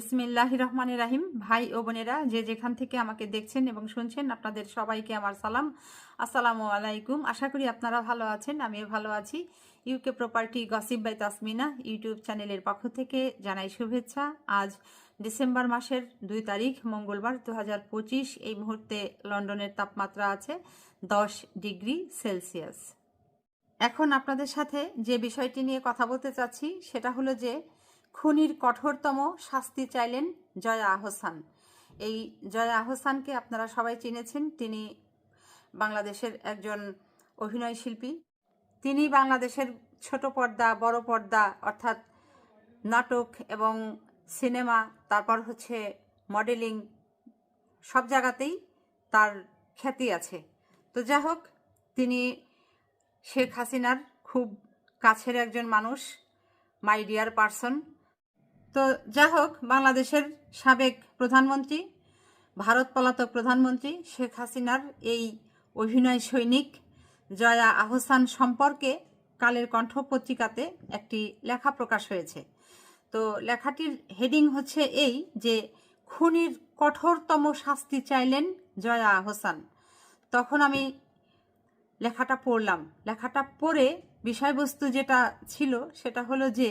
ইসমিল্লাহ রহমান রাহিম। ভাই ও বোনেরা, যে যেখান থেকে আমাকে দেখছেন এবং শুনছেন, আপনাদের সবাইকে আমার সালাম। আসসালামু আলাইকুম। আশা করি আপনারা ভালো আছেন, আমিও ভালো আছি। UK property gossip by Tasmina YouTube চ্যানেলের পক্ষ থেকে জানাই শুভেচ্ছা। আজ ডিসেম্বর মাসের দুই তারিখ, মঙ্গলবার দু হাজার পঁচিশ। এই মুহূর্তে লন্ডনের তাপমাত্রা আছে দশ ডিগ্রি সেলসিয়াস। এখন আপনাদের সাথে যে বিষয়টি নিয়ে কথা বলতে চাচ্ছি, সেটা হলো যে খুনির কঠোরতম শাস্তি চাইলেন জয়া আহসান। এই জয়া আহসানকে আপনারা সবাই চিনেছেন। তিনি বাংলাদেশের একজন অভিনয় শিল্পী। তিনি বাংলাদেশের ছোট পর্দা, বড় পর্দা, অর্থাৎ নাটক এবং সিনেমা, তারপর হচ্ছে মডেলিং, সব জায়গাতেই তার খ্যাতি আছে। তো যা হোক, তিনি শেখ হাসিনার খুব কাছের একজন মানুষ, মাই ডিয়ার পারসন। তো যা হোক, বাংলাদেশের সাবেক প্রধানমন্ত্রী, ভারত পলাতক প্রধানমন্ত্রী শেখ হাসিনার এই অভিনয় সৈনিক জয়া আহসান সম্পর্কে কালের কণ্ঠ পত্রিকাতে একটি লেখা প্রকাশ হয়েছে। তো লেখাটির হেডিং হচ্ছে এই যে, খুনির কঠোরতম শাস্তি চাইলেন জয়া আহসান। তখন আমি লেখাটা পড়লাম। লেখাটা পড়ে বিষয়বস্তু যেটা ছিল সেটা হলো যে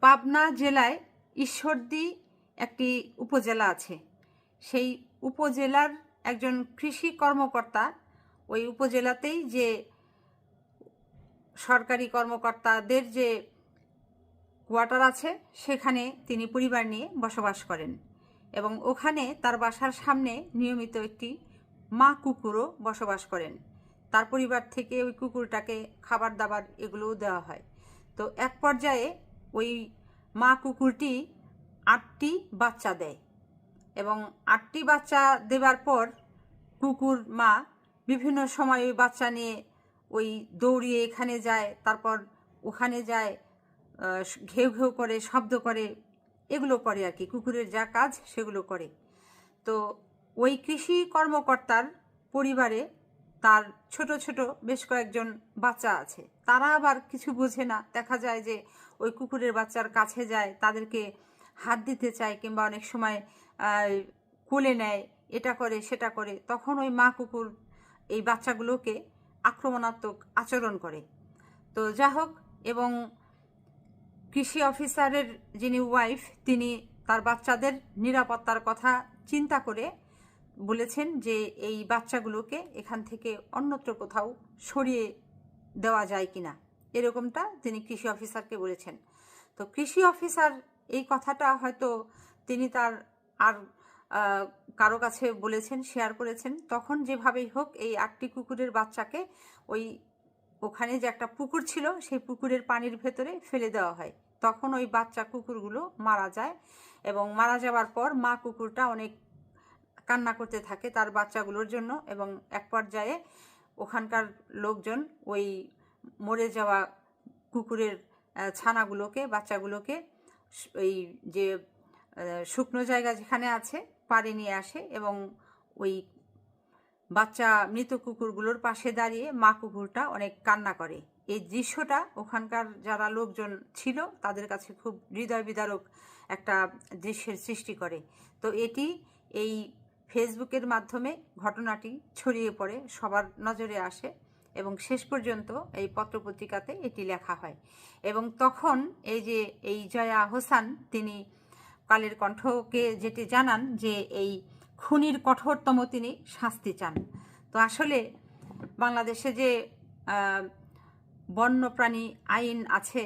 পাবনা জেলায় ঈশ্বরদী একটি উপজেলা আছে। সেই উপজেলার একজন কৃষি কর্মকর্তা ওই উপজেলাতেই যে সরকারি কর্মকর্তাদের যে কোয়ার্টার আছে, সেখানে তিনি পরিবার নিয়ে বসবাস করেন এবং ওখানে তার বাসার সামনে নিয়মিত একটি মা কুকুরও বসবাস করেন। তার পরিবার থেকে ওই কুকুরটাকে খাবার দাবার এগুলোও দেওয়া হয়। তো এক পর্যায়ে ওই মা কুকুরটি আটটি বাচ্চা দেয় এবং আটটি বাচ্চা দেবার পর কুকুর মা বিভিন্ন সময় ওই বাচ্চা নিয়ে ওই দৌড়িয়ে এখানে যায়, তারপর ওখানে যায় ঘেউ ঘেউ করে, শব্দ করে, এগুলো করে আর কি। কুকুরের যা কাজ সেগুলো করে। তো ওই কৃষি কর্মকর্তার পরিবারে তার ছোট ছোট বেশ কয়েকজন বাচ্চা আছে। তারা আবার কিছু বোঝে না। দেখা যায় যে ওই কুকুরের বাচ্চার কাছে যায়, তাদেরকে হাত দিতে চায় কিংবা অনেক সময় কোলে নেয়, এটা করে, সেটা করে, তখন ওই মা কুকুর এই বাচ্চাগুলোকে আক্রমণাত্মক আচরণ করে। তো যা হোক, এবং কৃষি অফিসারের যিনি ওয়াইফ তিনি তার বাচ্চাদের নিরাপত্তার কথা চিন্তা করে বলেছেন যে এই বাচ্চাগুলোকে এখান থেকে অন্যত্র কোথাও সরিয়ে দেওয়া যায় কিনা। এরকমটা তিনি কৃষি অফিসারকে বলেছেন। তো কৃষি অফিসার এই কথাটা হয়তো তিনি তার আর কারও কাছে বলেছেন শেয়ার করেছেন। তখন যেভাবেই হোক এই আটটি কুকুরের বাচ্চাকে ওই ওখানে যে একটা পুকুর ছিল, সেই পুকুরের পানির ভেতরে ফেলে দেওয়া হয়। তখন ওই বাচ্চা কুকুরগুলো মারা যায় এবং মারা যাওয়ার পর মা কুকুরটা অনেক কান্না করতে থাকে তার বাচ্চাগুলোর জন্য এবং এক পর্যায়ে ওখানকার লোকজন ওই মরে যাওয়া কুকুরের ছানাগুলোকে, বাচ্চাগুলোকে ওই যে শুকনো জায়গা যেখানে আছে পাড়ে নিয়ে আসে এবং ওই বাচ্চা, মৃত কুকুরগুলোর পাশে দাঁড়িয়ে মা কুকুরটা অনেক কান্না করে। এই দৃশ্যটা ওখানকার যারা লোকজন ছিল তাদের কাছে খুব হৃদয় বিদারক একটা দৃশ্যের সৃষ্টি করে। তো এটি এই ফেসবুকের মাধ্যমে ঘটনাটি ছড়িয়ে পড়ে, সবার নজরে আসে। এবং শেষ পর্যন্ত এই পত্রপত্রিকাতে এটি লেখা হয়। এবং তখন এই যে এই জয়া হোসান, তিনি কালের কণ্ঠকে যেটি জানান যে এই খুনির কঠোরতম তিনি শাস্তি চান। তো আসলে বাংলাদেশে যে বন্যপ্রাণী আইন আছে,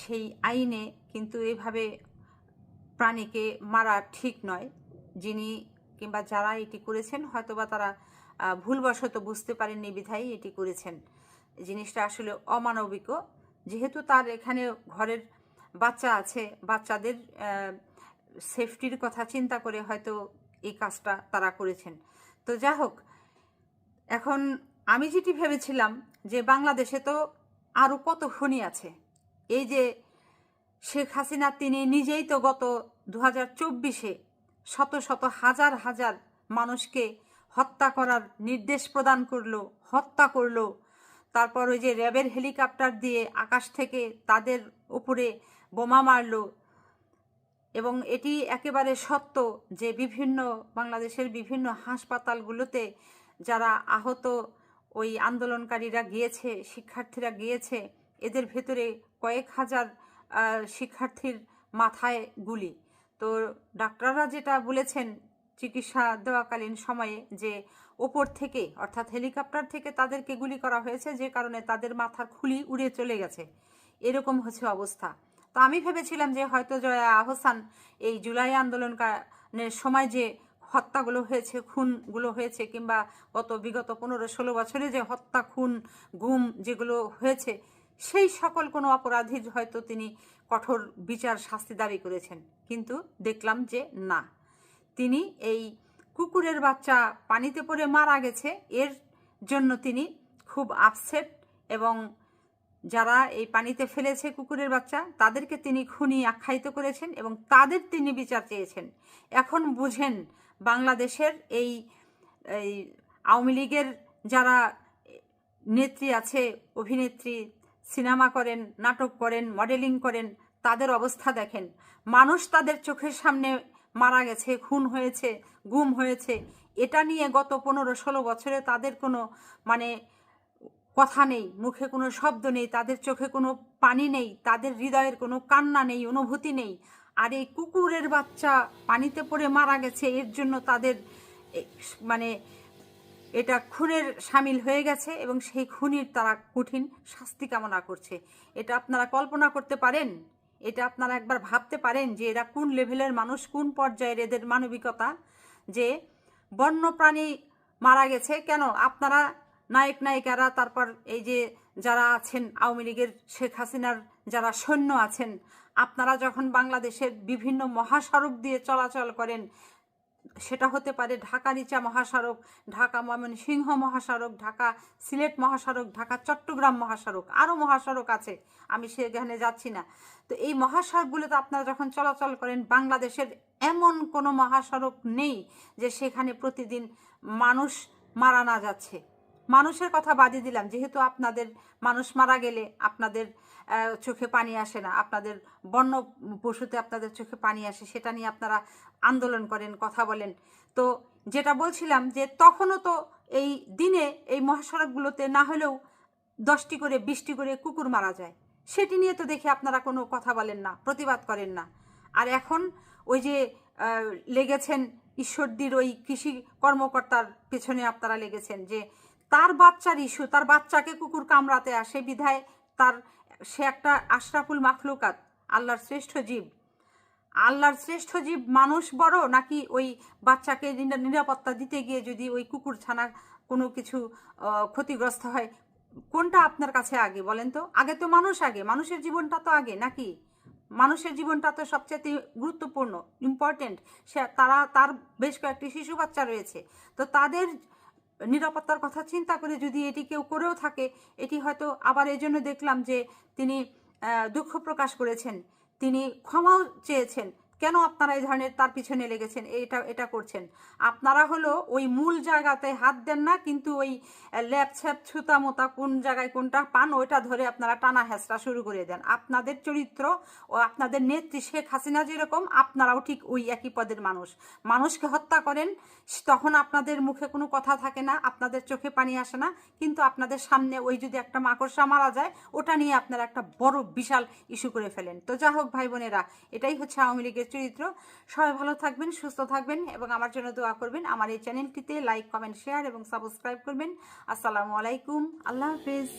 সেই আইনে কিন্তু এভাবে প্রাণীকে মারা ঠিক নয়। যিনি কিংবা যারা এটি করেছেন, হয়তোবা তারা ভুলবশত বুঝতে পারেননি বিধায় এটি করেছেন। জিনিসটা আসলে অমানবিকও। যেহেতু তার এখানে ঘরের বাচ্চা আছে, বাচ্চাদের সেফটির কথা চিন্তা করে হয়তো এই কাজটা তারা করেছেন। তো যা হোক, এখন আমি যেটি ভেবেছিলাম যে বাংলাদেশে তো আরও কত খুনি আছে। এই যে শেখ হাসিনা, তিনি নিজেই তো গত দু হাজার চব্বিশে শত শত হাজার হাজার মানুষকে হত্যা করার নির্দেশ প্রদান করল, হত্যা করল। তারপর ওই যে র্যাবের হেলিকপ্টার দিয়ে আকাশ থেকে তাদের উপরে বোমা মারল। এবং এটি একেবারে সত্য যে বিভিন্ন বাংলাদেশের বিভিন্ন হাসপাতালগুলোতে যারা আহত ওই আন্দোলনকারীরা গিয়েছে, শিক্ষার্থীরা গিয়েছে, এদের ভেতরে কয়েক হাজার শিক্ষার্থীর মাথায় গুলি। তো ডাক্তাররা যেটা বলেছেন চিকিৎসা দেওয়াকালীন সময়ে যে ওপর থেকে, অর্থাৎ হেলিকপ্টার থেকে তাদেরকে গুলি করা হয়েছে, যে কারণে তাদের মাথার খুলি উড়ে চলে গেছে। এরকম হচ্ছে অবস্থা। তো আমি ভেবেছিলাম যে হয়তো জয়া আহসান এই জুলাই আন্দোলনের সময় যে হত্যাগুলো হয়েছে, খুনগুলো হয়েছে, কিংবা গত বিগত পনেরো ষোলো বছরে যে হত্যা, খুন, গুম যেগুলো হয়েছে, সেই সকল কোনো অপরাধীর হয়তো তিনি কঠোর বিচার শাস্তি দাবি করেছেন। কিন্তু দেখলাম যে না। তিনি এই কুকুরের বাচ্চা পানিতে পড়ে মারা গেছে। এর জন্য তিনি খুব আপসেট এবং যারা এই পানিতে ফেলেছে কুকুরের বাচ্চা, তাদেরকে তিনি খুনি আখ্যায়িত করেছেন এবং তাদের তিনি বিচার চেয়েছেন। এখন বুঝেন বাংলাদেশের এই এই আওয়ামী লীগের যারা নেত্রী আছে, অভিনেত্রী, সিনেমা করেন, নাটক করেন মডেলিং করেন, তাদের অবস্থা দেখেন। মানুষ তাদের চোখের সামনে মারা গেছে, খুন হয়েছে, গুম হয়েছে, এটা নিয়ে গত পনেরো ষোলো বছরে তাদের কোনো মানে কথা নেই, মুখে কোনো শব্দ নেই, তাদের চোখে কোনো পানি নেই, তাদের হৃদয়ের কোনো কান্না নেই, অনুভূতি নেই। আর এই কুকুরের বাচ্চা পানিতে পড়ে মারা গেছে, এর জন্য তাদের মানে এটা খুনের সামিল হয়ে গেছে এবং সেই খুনির তারা কঠিন শাস্তি কামনা করছে। এটা আপনারা কল্পনা করতে পারেন? এটা আপনারা একবার ভাবতে পারেন যে এরা কোন লেভেলের মানুষ, কোন পর্যায়ের এদের মানবিকতা, যে বন্য প্রাণী মারা গেছে। কেন? আপনারা নায়ক, নায়িকারা, তারপর এই যে যারা আছেন আওয়ামী লীগের শেখ হাসিনার যারা সৈন্য আছেন, আপনারা যখন বাংলাদেশের বিভিন্ন মহাসড়ক দিয়ে চলাচল করেন সেটা হতে পারে ঢাকা নিচা মহাসড়ক, ঢাকা ময়মন সিংহ মহাসড়ক, ঢাকা সিলেট মহাসড়ক, ঢাকা চট্টগ্রাম মহাসড়ক আরও মহাসড়ক আছে। আমি সেখানে যাচ্ছি না। তো এই মহাসড়কগুলোতে আপনারা যখন চলাচল করেন, বাংলাদেশের এমন কোনো মহাসড়ক নেই যে সেখানে প্রতিদিন মানুষ মারা না যাচ্ছে। মানুষের কথা বাদই দিলাম। যেহেতু আপনাদের মানুষ মারা গেলে আপনাদের চোখে পানি আসে না, আপনাদের বন্য পশুতে আপনাদের চোখে পানি আসে, সেটা নিয়ে আপনারা আন্দোলন করেন, কথা বলেন। তো যেটা বলছিলাম যে তখনও তো এই দিনে এই মহাসড়কগুলোতে না হলেও দশটি করে, বিশটি করে কুকুর মারা যায়। সেটি নিয়ে তো দেখে আপনারা কোনো কথা বলেন না, প্রতিবাদ করেন না। আর এখন ওই যে লেগেছেন ঈশ্বরদীর ওই কৃষি কর্মকর্তার পেছনে আপনারা লেগেছেন যে তার বাচ্চার ইস্যু তার বাচ্চাকে কুকুর কামড়াতে আসে বিধায় তার, সে একটা আশরাফুল মাখলুকাত, আল্লাহর শ্রেষ্ঠ জীব। আল্লাহর শ্রেষ্ঠ জীব মানুষ বড় নাকি ওই বাচ্চাকে নিরাপত্তা দিতে গিয়ে যদি ওই কুকুর ছানা কোনো কিছু ক্ষতিগ্রস্ত হয়? কোনটা আপনার কাছে আগে বলেন তো? আগে তো মানুষ আগে, মানুষের জীবনটা তো আগে নাকি? মানুষের জীবনটা তো সবচেয়ে গুরুত্বপূর্ণ ইম্পর্টেন্ট সে, তারা, তার বেশ কয়েকটি শিশু বাচ্চা রয়েছে। তো তাদের নিরাপত্তার কথা চিন্তা করে যদি এটি কেউ করেও থাকে, এটি হয়তো আবার এই জন্য দেখলাম যে তিনি দুঃখ প্রকাশ করেছেন। তিনি ক্ষমাও চেয়েছেন। কেন আপনারা এই ধরনের তার পিছনে লেগেছেন? এটা এটা করছেন। আপনারা হলো ওই মূল জায়গাতে হাত দেন না, কিন্তু ওই ল্যাপ ছ্যাপ ছুতা মোতা কোন জায়গায় কোনটা পান, ওইটা ধরে আপনারা টানা হেঁচড়া শুরু করে দেন। আপনাদের চরিত্র ও আপনাদের নেত্রী শেখ হাসিনা যেরকম, আপনারাও ঠিক ওই একই পদের মানুষ। মানুষকে হত্যা করেন তখন আপনাদের মুখে কোনো কথা থাকে না, আপনাদের চোখে পানি আসে না, কিন্তু আপনাদের সামনে ওই যদি একটা মাকড়সা মারা যায়, ওটা নিয়ে আপনারা একটা বড় বিশাল ইস্যু করে ফেলেন। তো যা হোক ভাই বোনেরা, এটাই হচ্ছে আওয়ামী লীগের চরিত্র। সবাই ভালো থাকবেন, সুস্থ থাকবেন এবং আমার জন্য দোয়া করবেন। আমার এই চ্যানেলটিতে লাইক কমেন্ট শেয়ার এবং সাবস্ক্রাইব করবেন। আসসালামু আলাইকুম। আল্লাহ হাফিজ।